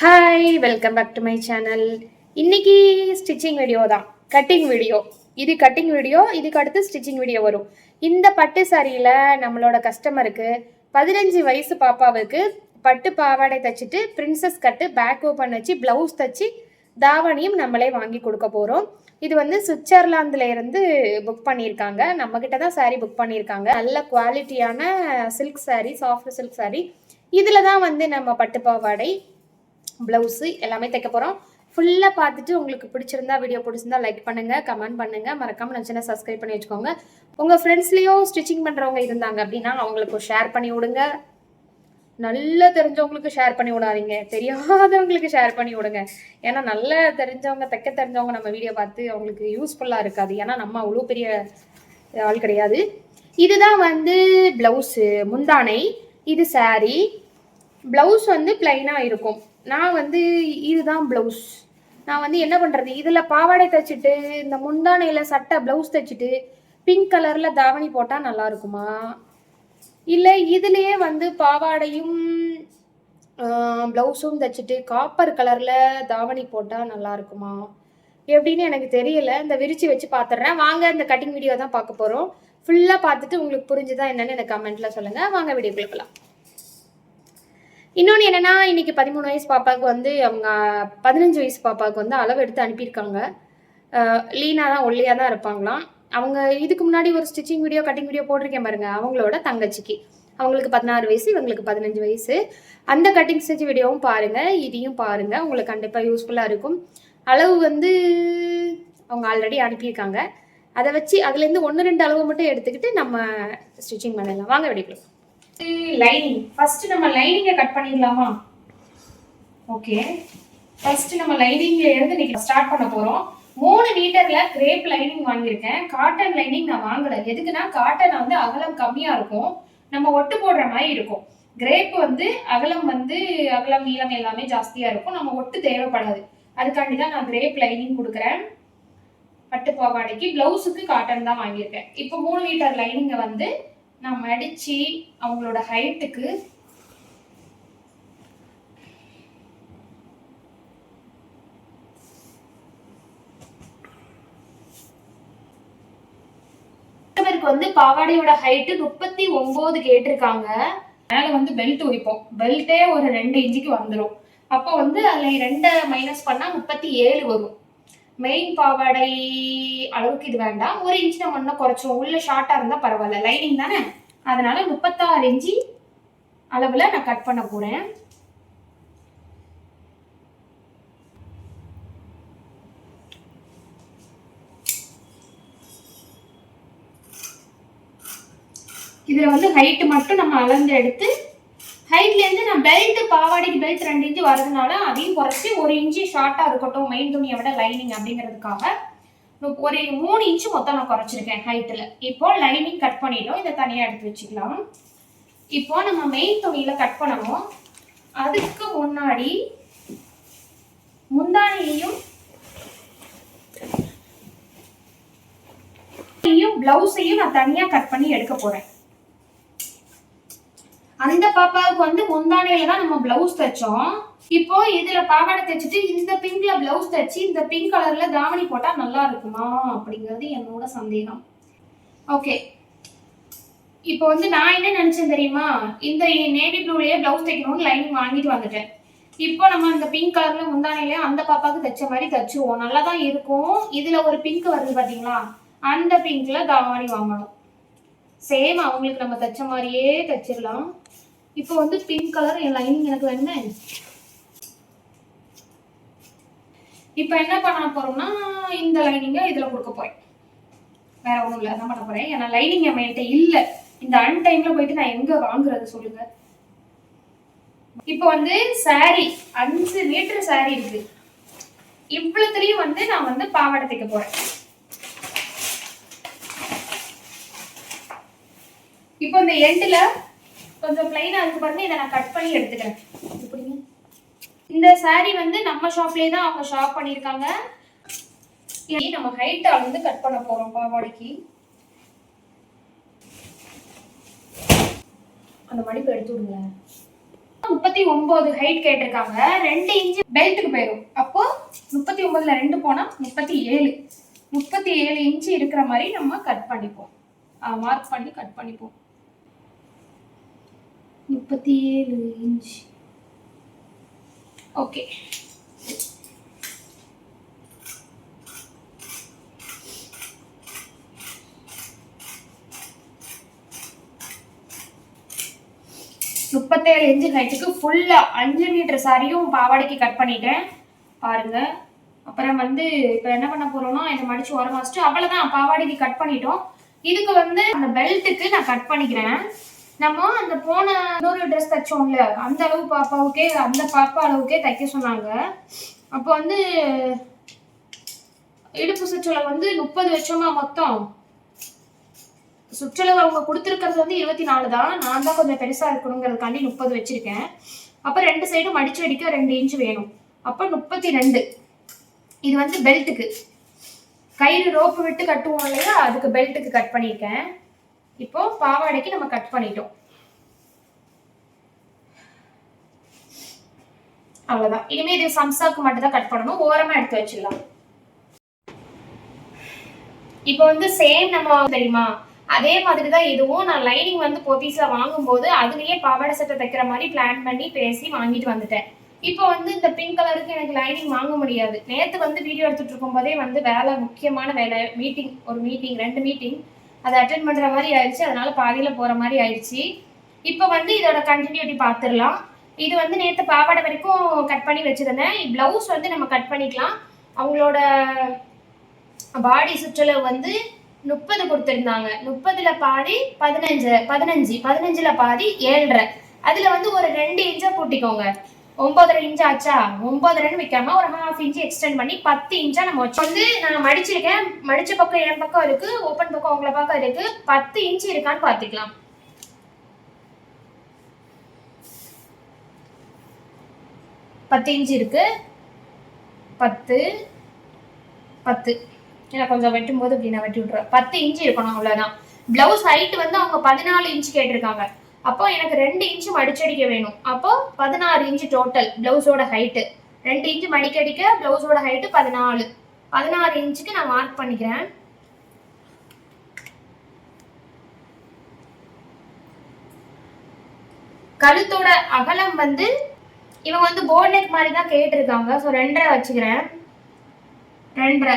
Hi welcome back to my channel இன்னைக்கு stitching video தான். Cutting video இது cutting video இதுக்கு அடுத்து ஸ்டிச்சிங் வீடியோ வரும். இந்த பட்டு சாரியில் நம்மளோட கஸ்டமருக்கு பதினஞ்சு வயசு பாப்பாவுக்கு பட்டு பாவாடை தச்சுட்டு பிரின்சஸ் கட்டு பேக் ஓப்பன் வச்சு ப்ளவுஸ் தச்சு தாவணியும் நம்மளே வாங்கி கொடுக்க போகிறோம் இது வந்து சுவிட்சர்லாந்துல இருந்து புக் பண்ணியிருக்காங்க. நம்மக்கிட்ட தான் சாரீ புக் பண்ணியிருக்காங்க. நல்ல குவாலிட்டியான silk sari soft silk sari இதில் தான் வந்து நம்ம பட்டு பாவாடை ப்ளவுஸு எல்லாமே தைக்க போகிறோம் ஃபுல்லாக பார்த்துட்டு உங்களுக்கு பிடிச்சிருந்தா வீடியோ பிடிச்சிருந்தா லைக் பண்ணுங்கள் கமெண்ட் பண்ணுங்கள் மறக்காமல் நம்ம சேனல் சப்ஸ்கிரைப் பண்ணி வச்சுக்கோங்க. உங்கள் ஃப்ரெண்ட்ஸ்லேயும் ஸ்டிச்சிங் பண்ணுறவங்க இருந்தாங்க அப்படின்னா அவங்களுக்கு ஷேர் பண்ணி விடுங்க. நல்லா தெரிஞ்சவங்களுக்கு ஷேர் பண்ணி விடாதீங்க. தெரியாதவங்களுக்கு ஷேர் பண்ணி விடுங்க. ஏன்னா நல்லா தெரிஞ்சவங்க தைக்க தெரிஞ்சவங்க நம்ம வீடியோ பார்த்து அவங்களுக்கு யூஸ்ஃபுல்லாக இருக்காது. ஏன்னா நம்ம அவ்வளோ பெரிய ஆள் கிடையாது. இதுதான் வந்து ப்ளவுஸு முந்தானை. இது சாரீ ப்ளவுஸ் வந்து பிளைனாக இருக்கும். நான் வந்து இதுதான் ப்ளவுஸ் நான் வந்து என்ன பண்ணுறது இதில் பாவாடை தைச்சிட்டு இந்த முந்தானையில் சட்டை ப்ளவுஸ் தைச்சிட்டு பிங்க் கலரில் தாவணி போட்டால் நல்லா இருக்குமா? இல்லை இதுலேயே வந்து பாவாடையும் ப்ளவுஸும் தைச்சிட்டு காப்பர் கலரில் தாவணி போட்டால் நல்லா இருக்குமா? எப்படின்னு எனக்கு தெரியல. இந்த விரிச்சு வச்சு பார்த்துட்றேன் வாங்க இந்த கட்டிங் வீடியோ தான் பார்க்க போகிறோம் ஃபுல்லாக பார்த்துட்டு உங்களுக்கு புரிஞ்சுதா என்னன்னு எனக்கு கமெண்ட்டில் சொல்லுங்கள் வாங்க வீடியோ போகலாம் இன்னொன்று என்னென்னா இன்றைக்கி பதிமூணு வயசு பாப்பாவுக்கு வந்து அவங்க பதினஞ்சு வயசு பாப்பாவுக்கு வந்து அளவு எடுத்து அனுப்பியிருக்காங்க. லீனாக தான் ஒல்லியாக தான் இருப்பாங்களாம். அவங்க இதுக்கு முன்னாடி ஒரு ஸ்டிச்சிங் வீடியோ கட்டிங் வீடியோ போட்டிருக்கேன் பாருங்க. அவங்களோட தங்கச்சிக்கு. அவங்களுக்கு பதினாறு வயசு இவங்களுக்கு பதினஞ்சு வயசு. அந்த கட்டிங் ஸ்டிச் வீடியோவும் பாருங்கள் இதையும் பாருங்கள் உங்களுக்கு கண்டிப்பாக யூஸ்ஃபுல்லாக இருக்கும். அளவு வந்து அவங்க ஆல்ரெடி அனுப்பியிருக்காங்க. அதை வச்சு அதுலேருந்து ஒன்று ரெண்டு அளவு மட்டும் எடுத்துக்கிட்டு நம்ம ஸ்டிச்சிங் பண்ணிடலாம் வாங்க வெடிக்கலாம் லைனிங் ஃபர்ஸ்ட் நம்ம லைனிங்கை கட் பண்ணிடலாமா? ஓகே ஃபர்ஸ்ட் நம்ம லைனிங்ல இருந்து இன்னைக்கு ஸ்டார்ட் பண்ண போறோம். மூணு மீட்டர்ல கிரேப் லைனிங் வாங்கியிருக்கேன். காட்டன் லைனிங் நான் வாங்கல. எதுக்குன்னா காட்டன் வந்து அகலம் கம்மியா இருக்கும். நம்ம ஒட்டு போடுற மாதிரி இருக்கும். கிரேப் வந்து அகலம் வந்து அகலம் நீளம் எல்லாமே ஜாஸ்தியா இருக்கும். நம்ம ஒட்டு தேவைப்படாது. அதுக்காண்டி தான் நான் கிரேப் லைனிங் கொடுக்குறேன். பட்டு பாவாடைக்கு பிளவுஸுக்கு காட்டன் தான் வாங்கியிருக்கேன். இப்போ மூணு மீட்டர் லைனிங்கை வந்து நான் மடித்து அவங்களோட ஹைட்டுக்கு வந்து பாவாடையோட ஹைட்டு முப்பத்தி ஒன்பது கேட்டிருக்காங்க. மேல வந்து பெல்ட் உரிப்போம். பெல்ட்டே ஒரு ரெண்டு இன்ச்சுக்கு வந்துடும் அப்போ வந்து அதில் ரெண்டை மைனஸ் பண்ணால் முப்பத்தி ஏழு வரும். மெயின் பாவாடை அளவுக்கு இது வேண்டாம். ஒரு இன்ச் நம்ம இன்னும் குறைச்சோம் உள்ள ஷார்ட்டாக இருந்தால் பரவாயில்ல. லைனிங் தானே? அதனால முப்பத்தாறு இன்ச்சு அளவில் நான் கட் பண்ண போகிறேன் இதில் வந்து ஹைட்டு மட்டும் நம்ம அளந்து எடுத்து பெல்ட் பாவாடைக்கு பெல்ட் ரெண்டு இன்ச்சு வரதுனால அதையும் குறைச்சி ஒரு இன்ச்சு ஷார்ட்டாக இருக்கட்டும் மெயின் துணியை விட லைனிங் அப்படிங்கிறதுக்காக. ஒரு மூணு இன்ச்சு மொத்தம் நான் குறைச்சிருக்கேன் ஹைட்டில் இப்போ லைனிங் கட் பண்ணிட்டோம். இதை தனியாக எடுத்து வச்சுக்கலாம். இப்போ நம்ம மெயின் துணியில் கட் பண்ணணும். அதுக்கு முன்னாடி முந்தானியையும் பிளவுஸையும் நான் தனியாக கட் பண்ணி எடுக்க போகிறேன் அந்த பாப்பாவுக்கு வந்து முந்தானையில தான் நம்ம பிளவுஸ் தைச்சோம். இப்போ இதுல பாவாடை தைச்சிட்டு இந்த பிங்க்ல பிளவுஸ் தைச்சு இந்த பிங்க் கலர்ல தாவணி போட்டா நல்லா இருக்குமா? அப்படிங்கிறது என்னோட சந்தேகம். ஓகே இப்போ வந்து நான் என்ன நினைச்சேன் தெரியுமா? இந்த நேவி ப்ளூலயே பிளவுஸ் தைக்கணும்னு லைனிங் வாங்கிட்டு வந்துட்டேன். இப்போ நம்ம அந்த பிங்க் கலர்ல முந்தானையிலயே அந்த பாப்பாவுக்கு தைச்ச மாதிரி தைச்சுவோம். நல்லா தான் இருக்கும். இதுல ஒரு பிங்க் வருது பாத்தீங்களா? அந்த பிங்க்ல தாவணி வாங்கணும். சேம் அவங்களுக்கு நம்ம தைச்ச மாதிரியே தைச்சிடலாம். இப்போ வந்து பிங்க் கலர் என் லைனிங் எனக்கு வேணுமே இப்போ என்ன பண்ண போகிறோம்னா இந்த லைனிங்கை இதில் கொடுக்க போகிறேன் வேற ஒன்றும் இல்லை என்ன பண்ண போகிறேன் ஏன்னா லைனிங் என்கிட்ட இல்லை. இந்த அன் டைமில் போயிட்டு நான் எங்கே வாங்குறது சொல்லுங்க. இப்போ வந்து சாரி அஞ்சு மீட்டர் சாரி இருக்கு. இவ்வளோத்துலேயும் வந்து நான் வந்து பாவாடை தைக்க போகிறேன் இப்போ இந்த எண்டில் கொஞ்சம் பிளைனாக இருக்கு பாருங்க. இதை நான் கட் பண்ணி எடுத்துக்கிறேன். இப்படிங்க. இந்த சாரீ வந்து நம்ம ஷாப்லேயே தான் அவங்க ஷாப் பண்ணியிருக்காங்க. நம்ம ஹைட்டை வந்து கட் பண்ண போகிறோம் பாவாடைக்கு அந்த மடிப்பு எடுத்து விடுங்க. முப்பத்தி ஒன்பது ஹைட் கேட்டிருக்காங்க. ரெண்டு இன்ச்சு பெல்ட்டுக்கு போயிடும் அப்போ முப்பத்தி ஒன்பதுல ரெண்டு போனா முப்பத்தி ஏழு. முப்பத்தி ஏழு இன்ச்சு இருக்கிற மாதிரி நம்ம கட் பண்ணிப்போம். மார்க் பண்ணி கட் பண்ணிப்போம். முப்பத்தி ஏழு இன்ச் ஓகே முப்பத்தேழு இன்ச்சு ஹைட்டுக்கு ஃபுல்லா அஞ்சு மீட்டர் சாரியும் பாவாடைக்கு கட் பண்ணிட்டேன். பாருங்க. அப்புறம் வந்து இப்போ என்ன பண்ண போறோம்னா இதை மடிச்சு ஓரமா வச்சுட்டு அவ்வளோதான் பாவாடைக்கு கட் பண்ணிட்டோம். இதுக்கு வந்து அந்த பெல்ட்டுக்கு நான் கட் பண்ணிக்கிறேன். நம்ம அந்த போன இன்னொரு ட்ரெஸ் தைச்சோம்ல அந்த அளவு பாப்பாவுக்கே அந்த பாப்பா அளவுக்கே தைக்க சொன்னாங்க. அப்போ வந்து இடுப்பு சுற்றுலா வந்து முப்பது வருஷமா மொத்தம். சுற்றளவு அவங்க கொடுத்துருக்கிறது வந்து இருபத்தி நாலு தான். நான் தான் கொஞ்சம் பெருசா இருக்கணுங்கிறதுக்காண்டி முப்பது வச்சிருக்கேன். அப்போ ரெண்டு சைடும் மடிச்சு அடிக்க ரெண்டு இன்ச் வேணும். அப்போ முப்பத்தி ரெண்டு. இது வந்து பெல்ட்டுக்கு கயிறு ரோப்பு விட்டு கட்டுவோம் இல்லையா? அதுக்கு பெல்ட்டுக்கு கட் பண்ணியிருக்கேன். இப்போ பாவாடைக்கு நம்ம கட் பண்ணிட்டோம். அவ்வளவுதான். இனிமே இது சம்சாக்கு மட்டும் தான் கட் பண்ணணும். ஓரமா எடுத்து வச்சிடலாம். இப்போ வந்து சேம் நம்ம தெரியுமா? அதே மாதிரி தான் இதுவும் நான் லைனிங் வந்து போத்தீஸ்ல வாங்கும்போது அதுலயே பாவாடை சட்டை தைக்கிற மாதிரி பிளான் பண்ணி பேசி வாங்கிட்டு வந்துட்டேன். இப்போ வந்து இந்த பிங்க் கலருக்கு எனக்கு லைனிங் வாங்க முடியாது. நேற்று வந்து வீடியோ எடுத்துட்டு இருக்கும்போதே வந்து வேலை முக்கியமான வேலை மீட்டிங் ஒரு மீட்டிங் ரெண்டு மீட்டிங் அதை அட்டன் பண்ற மாதிரி ஆயிடுச்சு. அதனால பாதியில போற மாதிரி ஆயிடுச்சு. இப்போ வந்து இதோட கண்டினியூட்டி பார்த்துடலாம். இது வந்து நேற்று பாவாடை வரைக்கும் கட் பண்ணி வச்சுருந்தேன். ப்ளவுஸ் வந்து நம்ம கட் பண்ணிக்கலாம். அவங்களோட பாடி சுற்றளவு வந்து முப்பது கொடுத்துருந்தாங்க. முப்பதுல பாதி பதினஞ்சு பதினஞ்சு பதினஞ்சுல பாதி ஏழரை. அதில் வந்து ஒரு ரெண்டு இன்ச்சை கூட்டிக்கோங்க ஒன்பதரை இன்ச் ஆச்சா? ஒன்பதரைன்னு வைக்காம ஒரு ஹாஃப் இன்ச் எக்ஸ்டெண்ட் பண்ணி பத்து இன்ச்சா நம்ம வச்சு வந்து நான் மடிச்சிருக்கேன். மடிச்ச பக்கம் என் பக்கம் இருக்கு ஓப்பன் பக்கம் உங்களை பக்கம் இருக்கு. பத்து இன்ச் இருக்கான்னு பாத்துக்கலாம் பத்து இன்ச் இருக்கு. பத்து. பத்து. ஏன்னா கொஞ்சம் வெட்டும் போது இப்படி நான் வெட்டி விட்ருவேன் பத்து இன்ச்சு இருக்கணும் அவ்வளோதான் பிளவுஸ் ஹைட் வந்து அவங்க பதினாலு இன்ச் கேட்டிருக்காங்க. அப்போ எனக்கு ரெண்டு இன்ச்சு மடிச்சடிக்க வேணும். அப்போ பதினாறு இன்ச்சு டோட்டல் பிளவுஸோட ஹைட்டு ரெண்டு இன்ச்சு மடிக்கடிக்க பிளவுஸோட ஹைட்டு பதினாலு. பதினாறு இன்ச்சுக்கு நான் மார்க் பண்ணிக்கிறேன். கழுத்தோட அகலம் வந்து இவங்க வந்து போர்ட் நெக் மாதிரி தான் கேட்டிருக்காங்க. ஸோ ரெண்டரை வச்சுக்கிறேன். ரெண்டரை.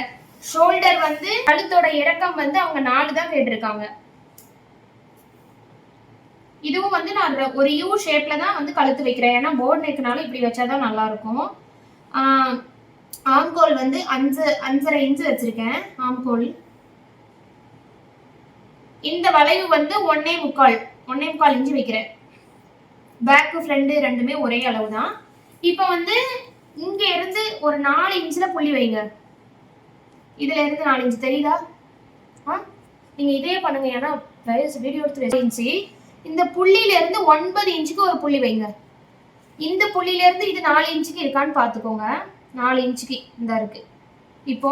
ஷோல்டர் வந்து கழுத்தோட இறக்கம் வந்து அவங்க நாலு தான் கேட்டிருக்காங்க. இதுவும் வந்து நான் ஒரு யூ ஷேப்ல தான் வந்து கழுத்து வைக்கிறேன். ஏன்னா போர்ட் நெக்னால இப்படி வச்சாதான் நல்லா இருக்கும் ஆம்கோல் வந்து அஞ்சு அஞ்சரை இன்ச்சு வச்சிருக்கேன் ஆம்கோல் இந்த வளைவு வந்து ஒன்னே முக்கால் ஒன்னே முக்கால் இன்ச்சு வைக்கிறேன். பேக்கு ஃப்ரெண்டு ரெண்டுமே ஒரே அளவு தான் இப்போ வந்து இங்க இருந்து ஒரு நாலு இன்ச்சில் புள்ளி வைங்க. இதுல இருந்து நாலு இன்ச் தெரியுதா? ஆ நீங்க இதே பண்ணுங்க. ஏன்னா வீடியோ எடுத்து இன்ச்சு இந்த புள்ளியிலேருந்து ஒன்பது இன்ச்சுக்கு ஒரு புள்ளி வைங்க. இந்த புள்ளியிலேருந்து இது நாலு இன்ச்சுக்கு இருக்கான்னு பார்த்துக்கோங்க. நாலு இன்ச்சுக்கு இந்த இருக்கு. இப்போ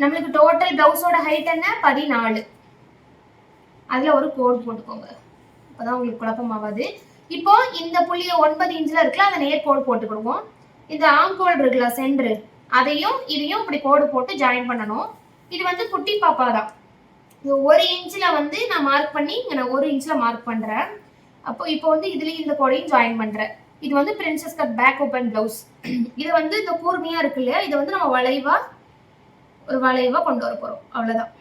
நம்மளுக்கு டோட்டல் பிளவுஸோட ஹைட் என்ன? பதினாலு. அதில் ஒரு கோடு போட்டுக்கோங்க. அப்போதான் உங்களுக்கு குழப்பமாவாது இப்போ இந்த புள்ளியை ஒன்பது இன்ச்சில் இருக்குல்ல அதை நேர் கோடு போட்டுக்கிடுவோம். இந்த ஆங்கோல் இருக்குல்ல சென்ட்ரு அதையும் இதையும் இப்படி கோடு போட்டு ஜாயின் பண்ணணும். இது வந்து குட்டி பாப்பா தான் இது ஒரு இன்ச்ல வந்து நான் மார்க் பண்ணி இங்கே நான் ஒரு இன்ச்ல மார்க் பண்றேன். அப்போ இப்போ வந்து இதுலயும் இந்த கோடையும் ஜாயின் பண்றேன். இது வந்து princess cut back open blouse இது வந்து இந்த கூர்மையா இருக்கு இல்லையா? இதை வந்து நம்ம வளைவா ஒரு வளைவா கொண்டு வர போறோம். அவ்வளவுதான்.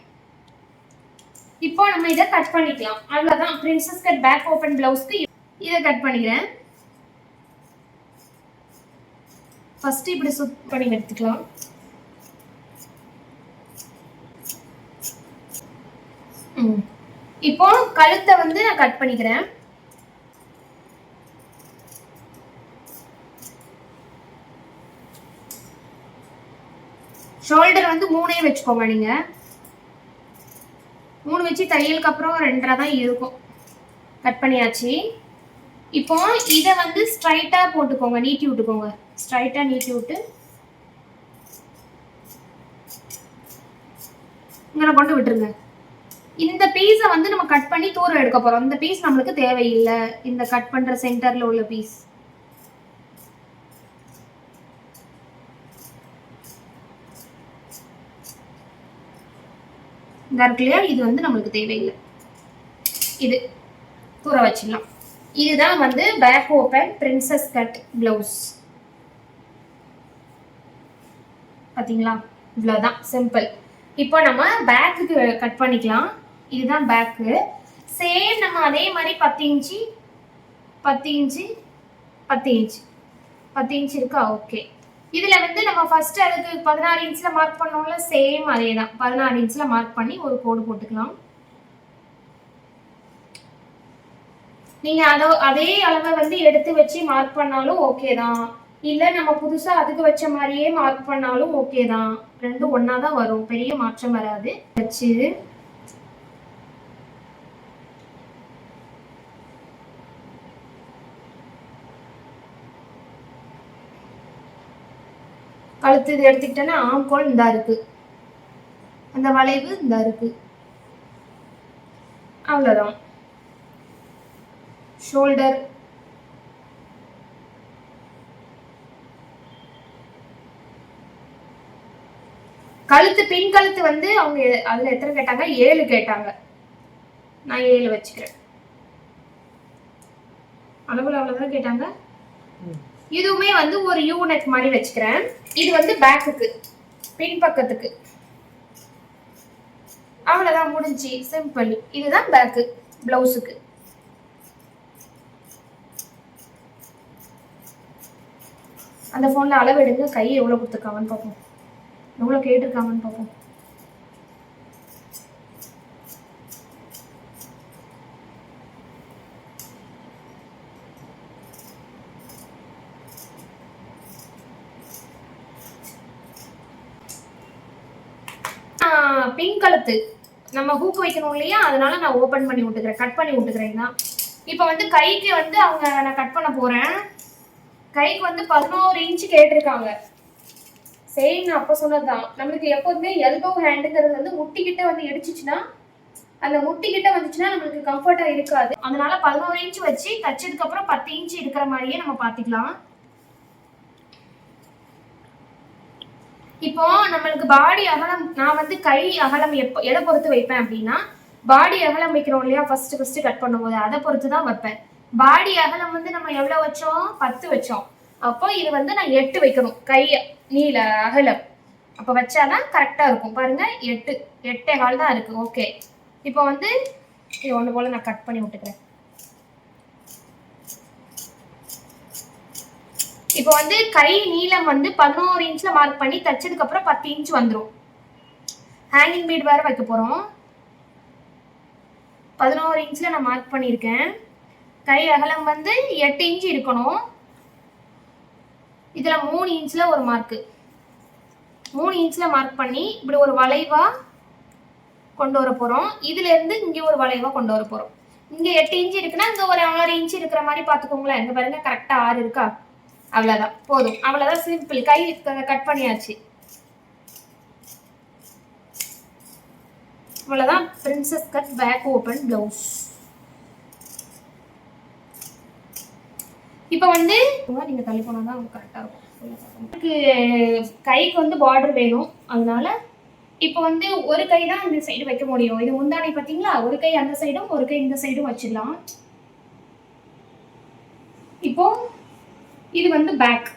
இப்போ நம்ம இதை கட் பண்ணிக்கலாம். அவ்வளவுதான். பிரின்சஸ் கட் பேக் ஓப்பன் ப்ளவுஸ்க்கு இதை கட் பண்ணிக்கிறேன். ஃபஸ்ட்டு இப்படி சுத் பண்ணி எடுத்துக்கலாம். இப்போ கழுத்தை வந்து நான் கட் பண்ணிக்கிறேன். ஷோல்டர் வந்து மூணே வச்சுக்கோங்க நீங்க. மூணு வச்சு தையலுக்கு அப்புறம் ரெண்டரை தான் இருக்கும். கட் பண்ணியாச்சு. இப்போ இதை வந்து ஸ்ட்ரைட்டா போட்டுக்கோங்க நீட்டி விட்டுக்கோங்க. ஸ்ட்ரைட்டா நீட்டி விட்டு. இங்கே கொண்டு விட்டுருங்க. இந்த பீஸை வந்து நம்ம கட் பண்ணி தூரம் எடுக்க போகிறோம் இந்த பீஸ் நம்மளுக்கு தேவையில்லை. இந்த கட் பண்ணுற சென்டரில் உள்ள பீஸ் இருக்கு இது வந்து நம்மளுக்கு தேவையில்லை. இது தூர வச்சிடலாம். இதுதான் வந்து back open princess cut blouse பார்த்தீங்களா இவ்வளோதான் சிம்பிள் இப்போ நம்ம பேக்கு கட் பண்ணிக்கலாம். இதுதான் பேக்கு சேம் நம்ம அதே மாதிரி பத்து இன்ச்சு பத்து இன்ச்சு பத்து இன்ச் பத்து இன்ச் இருக்கா? ஓகே இதில் வந்து நம்ம ஃபர்ஸ்ட் அதுக்கு பதினாறு இன்ச்சில் மார்க் பண்ணோம்ல சேம் அதே தான் பதினாறு இன்ச்சில் மார்க் பண்ணி ஒரு கோடு போட்டுக்கலாம். நீங்கள் அதோ அதே அளவை வந்து எடுத்து வச்சு மார்க் பண்ணாலும் ஓகே தான். இல்லை நம்ம புதுசாக அதுக்கு வச்ச மாதிரியே மார்க் பண்ணாலும் ஓகே தான். ரெண்டும் ஒன்றா தான் வரும். பெரிய மாற்றம் வராது. வச்சு கழுத்து இது எடுத்துக்கிட்டேன்னா ஆம்கோல் இந்தா இருக்கு. அந்த வளைவு இந்த இருக்கு. அவ்வளோதான் ஷோல்டர் கழுத்து பின் கழுத்து வந்து அவங்க அதில் அதுல எத்தனை கேட்டாங்க? ஏழு கேட்டாங்க. நான் ஏழு வச்சுக்கிறேன். அளவில் அவ்வளவுதான் கேட்டாங்க? இதுவுமே வந்து ஒரு யூனிட் மாதிரி வச்சுக்கிறேன். இது வந்து பேக்குக்கு பின் பக்கத்துக்கு. முடிஞ்சு சிம்பிள் இதுதான் பேக்கு பிளவுஸுக்கு அந்த ஃபோனில் அளவு எடுங்க. கை எவ்வளோ கொடுத்துருக்காங்கன்னு பார்ப்போம். எவ்வளோ கேட்டிருக்காங்கன்னு பார்ப்போம். பிங்க் கழுத்து. நம்ம ஹூக் வைக்கணும் இல்லையா? அதனால நான் ஓப்பன் பண்ணி விட்டுக்கிறேன். கட் பண்ணி விட்டுக்கிறேன் தான் இப்போ வந்து கைக்கு வந்து அவங்க நான் கட் பண்ண போறேன். கைக்கு வந்து பதினோரு இன்ச்சு கேட்டிருக்காங்க. சரி நான் அப்போ சொன்னதுதான். நம்மளுக்கு எப்போதுமே எல்போ ஹேண்டுங்கிறது வந்து முட்டிக்கிட்ட வந்து இடிச்சிச்சுன்னா அந்த முட்டிக்கிட்ட வந்துச்சுன்னா நம்மளுக்கு கம்ஃபர்ட்டாக இருக்காது. அதனால பதினோரு இன்ச்சு வச்சு தச்சதுக்கு அப்புறம் பத்து இன்ச்சு இருக்கிற மாதிரியே நம்ம பார்த்துக்கலாம். இப்போ நம்மளுக்கு பாடி அகலம் நான் வந்து கை அகலம் எப்போ எதை பொறுத்து வைப்பேன் அப்படின்னா பாடி அகலம் வைக்கிறோம் இல்லையா? ஃபர்ஸ்ட் ஃபர்ஸ்ட் கட் பண்ணும்போது அதை பொறுத்து தான் வைப்பேன். பாடி அகலம் வந்து நம்ம எவ்வளோ வச்சோம்? பத்து வச்சோம். அப்போ இது வந்து நான் எட்டு வைக்கணும். கையை நீல அகலம். அப்போ வச்சாதான் கரெக்டாக இருக்கும். பாருங்க எட்டு. எட்டே கால் தான் இருக்கு. ஓகே இப்போ வந்து இது ஒன்று போல் நான் கட் பண்ணி விட்டுக்கிறேன். இப்போ வந்து கை நீளம் வந்து பதினோரு இன்ச்ல மார்க் பண்ணி தச்சதுக்கு அப்புறம் பத்து இன்ச் வந்துடும் ஹேங்கிங் பீட் வேற வைக்க போறோம். பதினோரு இன்ச்ல நான் மார்க் பண்ணியிருக்கேன். கை அகலம் வந்து எட்டு இன்ச் இருக்கணும். இதுல மூணு இன்ச்ல ஒரு மார்க்கு மூணு இன்ச்ல மார்க் பண்ணி இப்படி ஒரு வளைவா கொண்டு வர போறோம். இதுல இருந்து இங்க ஒரு வளைவா கொண்டு வர போறோம். இங்க எட்டு இன்ச் இருக்குன்னா இங்க ஒரு ஆறு இன்ச் இருக்கிற மாதிரி பாத்துக்கோங்களேன் இங்க பாருங்க கரெக்டா ஆறு இருக்கா? அவ்வளோதான் போதும். அவ்வளோதான் சிம்பிள் கை கட் பண்ணியாச்சு. அவ்வளோதான் princess cut back open blouse இப்போ வந்து நீங்கள் தள்ளி போனால் தான் கரெக்டாக இருக்கும். எனக்கு கைக்கு வந்து பார்டர் வேணும். அதனால இப்போ வந்து ஒரு கை தான் இந்த சைடு வைக்க முடியும். இது முந்தானை பார்த்தீங்களா? ஒரு கை அந்த சைடும் ஒரு கை இந்த சைடும் வச்சிடலாம். இப்போ இது வந்து பேக்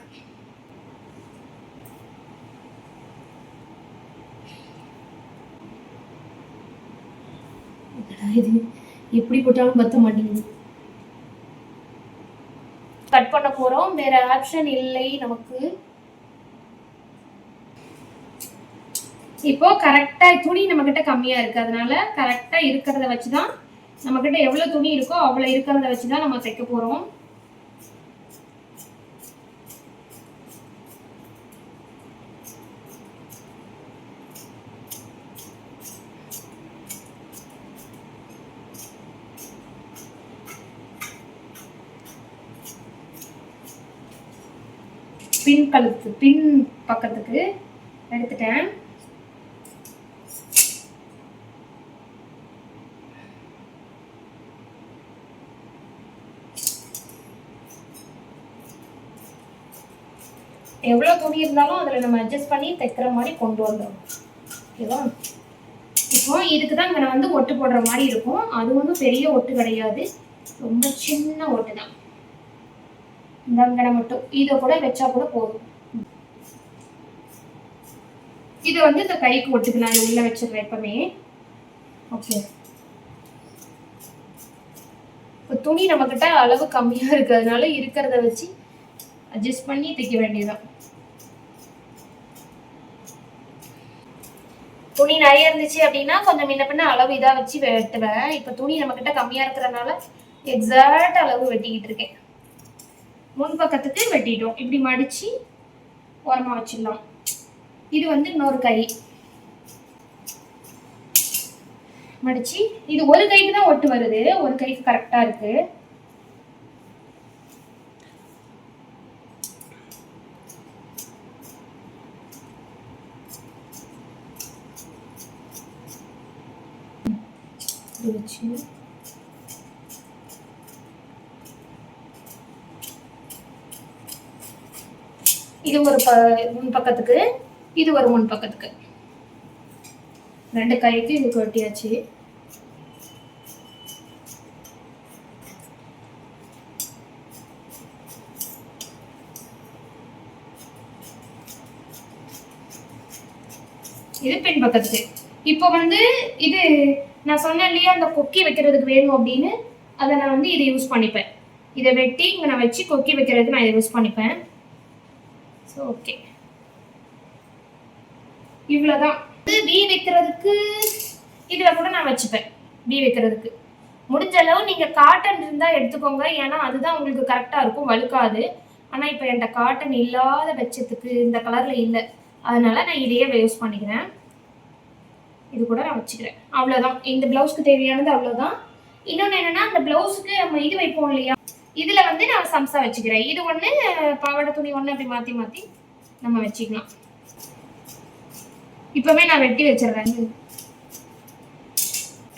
இது? எப்படி போட்டாலும் பத்த மாட்டேங்குது. கட் பண்ண போறோம். வேற ஆப்ஷன் இல்லை நமக்கு. இப்போ கரெக்டா துணி நம்ம கிட்ட கம்மியா இருக்கு. அதனால கரெக்டா இருக்கிறத வச்சுதான் நம்ம கிட்ட எவ்வளவு துணி இருக்கோ அவ்வளவு இருக்கிறத வச்சுதான் நம்ம தைக்க போறோம். பின் கழுத்து பின் பக்கத்துக்கு எடுத்துட்டேன். எவ்வளோ துணி இருந்தாலும் அதில் நம்ம அட்ஜஸ்ட் பண்ணி தைக்கிற மாதிரி கொண்டு வந்துடும் ஓகேவா? இப்போ இதுக்கு தான் இங்கே வந்து ஒட்டு போடுற மாதிரி இருக்கும். அது வந்து பெரிய ஒட்டு கிடையாது. ரொம்ப சின்ன ஒட்டு தான் இந்த அங்கனை மட்டும். இதை கூட வச்சா கூட போதும். இதை வந்து இந்த கைக்கு ஒட்டுக்கலாம் உள்ள வச்சிருவேன் எப்பவுமே. ஓகே இப்போ துணி நம்மக்கிட்ட அளவு கம்மியாக இருக்கிறதுனால இருக்கிறத வச்சு அட்ஜஸ்ட் பண்ணி தைக்க வேண்டியதுதான். துணி நிறைய இருந்துச்சு அப்படின்னா கொஞ்சம் முன்ன பின்ன அளவு இதாக வச்சு வெட்டுவேன். இப்போ துணி நம்மக்கிட்ட கம்மியாக இருக்கிறதுனால எக்ஸாக்ட் அளவு வெட்டிக்கிட்டு இருக்கேன். முன்பக்கத்துக்கு வெட்டிட்டோம். இப்படி மடிச்சு ஓரமாக வச்சிடலாம். இது வந்து இன்னொரு கை. மடிச்சு இது ஒரு கைக்கு தான் ஒட்டு வருது. ஒரு கைக்கு கரெக்டா இருக்கு. Thank you. இது ஒரு ப முன் பக்கத்துக்கு இது ஒரு முன் பக்கத்துக்கு. ரெண்டு கைக்கு இது கொட்டியாச்சு. இது பின் பக்கத்துக்கு. இப்போ வந்து இது நான் சொன்னேன் இல்லையா அந்த கொக்கி வைக்கிறதுக்கு வேணும் அப்படின்னு அதை நான் வந்து இதை யூஸ் பண்ணிப்பேன். இதை வெட்டி இங்கே நான் வச்சு கொக்கி வைக்கிறதுக்கு நான் இதை யூஸ் பண்ணிப்பேன். ஸோ ஓகே இவ்வளோதான் இது பி வைக்கிறதுக்கு இதில் கூட நான் வச்சுப்பேன். பி வைக்கிறதுக்கு. முடிஞ்ச அளவு நீங்கள் காட்டன் இருந்தால் எடுத்துக்கோங்க. ஏன்னா அதுதான் உங்களுக்கு கரெக்டாக இருக்கும். வழுக்காது. ஆனால் இப்போ என்கிட்ட காட்டன் இல்லாத பட்சத்துக்கு இந்த கலரில் இல்லை. அதனால நான் இதையே யூஸ் பண்ணிக்கிறேன். இது கூட நான் வச்சுக்கிறேன். அவ்வளோதான் இந்த ப்ளவுஸ்க்கு தேவையானது அவ்வளோதான் இன்னொன்று என்னென்னா அந்த ப்ளவுஸுக்கு நம்ம இது வைப்போம் இல்லையா? இதில் வந்து நான் சம்சா வச்சுக்கிறேன். இது ஒன்று பாவாடை துணி ஒன்று அப்படி மாற்றி மாற்றி நம்ம வச்சுக்கலாம். இப்பவே நான் வெட்டி வச்சிடுறேன்.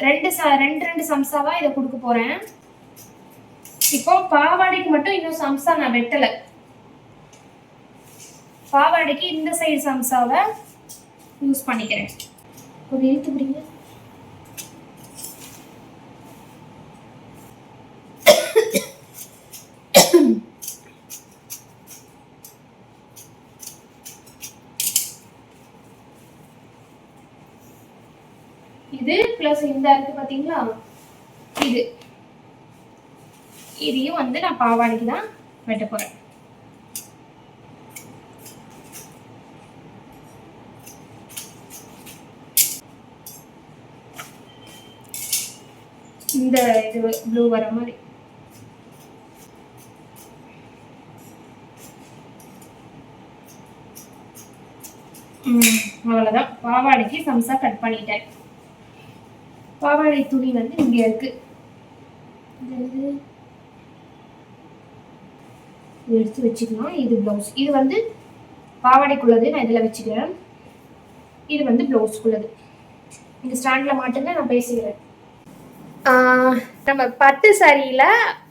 ரெண்டு ச ரெண்டு ரெண்டு சம்சாவா இதை கொடுக்க போகிறேன் இப்போ பாவாடைக்கு மட்டும் இன்னும் சம்சா நான் வெட்டலை. பாவாடைக்கு இந்த சைடு சம்சாவை யூஸ் பண்ணிக்கிறேன். ஒரு இழுத்து பிடிங்க. இது இந்த இருக்கு பாத்தீங்களா? இது. இதையும் வந்து நான் பாவாடைக்கு தான் வெட்ட போறேன். இந்த இது ப்ளூ வர மாதிரி. அவ்வளோதான் அவ்வளவுதான். பாவாடைக்கு சம்சா கட் பண்ணிட்டேன். பாவாடை துணி வந்து இங்க இருக்கு. எடுத்து வச்சுக்கலாம். இது ப்ளவுஸ் இது வந்து பாவாடைக்குள்ளது. நான் இதில் வச்சுக்கிறேன். இது வந்து ப்ளவுஸ்க்குள்ளது இந்த ஸ்டாண்டில் மாட்டுங்க நான் பேசிக்கிறேன். நம்ம பட்டு சாரியில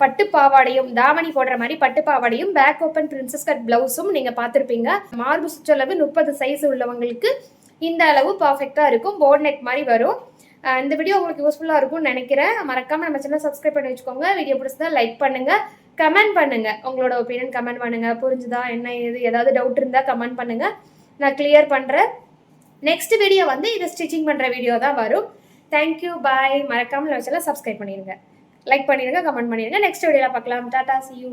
பட்டு பாவாடையும் தாவணி போடுற மாதிரி பட்டு பாவாடையும் பேக் ஓப்பன் பிரின்சஸ் கட் பிளவுஸும் நீங்கள் பார்த்துருப்பீங்க. மார்பு சுற்றளவு முப்பது சைஸ் உள்ளவங்களுக்கு இந்த அளவு பர்ஃபெக்டாக இருக்கும். போர்ட் நெக் மாதிரி வரும். இந்த வீடியோ உங்களுக்கு யூஸ்ஃபுல்லாக இருக்கும்னு நினைக்கிறேன். மறக்காமல் நம்ம சேனல் சப்ஸ்கிரைப் பண்ணி வச்சுக்கோங்க. வீடியோ பிடிச்சதா லைக் பண்ணுங்கள் கமெண்ட் பண்ணுங்கள் உங்களோட ஒப்பீனியன் கமெண்ட் பண்ணுங்கள் புரிஞ்சுதா? என்ன ஏது? ஏதாவது டவுட் இருந்தால் கமெண்ட் பண்ணுங்கள் நான் கிளியர் பண்ணுறேன் நெக்ஸ்ட் வீடியோ வந்து இது ஸ்டிச்சிங் பண்ணுற வீடியோ தான் வரும். தேங்க்யூ பாய் மறக்காமல் நம்ம சேனல் சப்ஸ்கிரைப் பண்ணிடுங்க லைக் பண்ணிடுங்க கமெண்ட் பண்ணிடுங்க நெக்ஸ்ட் வீடியோவில் பார்க்கலாம். Tata C you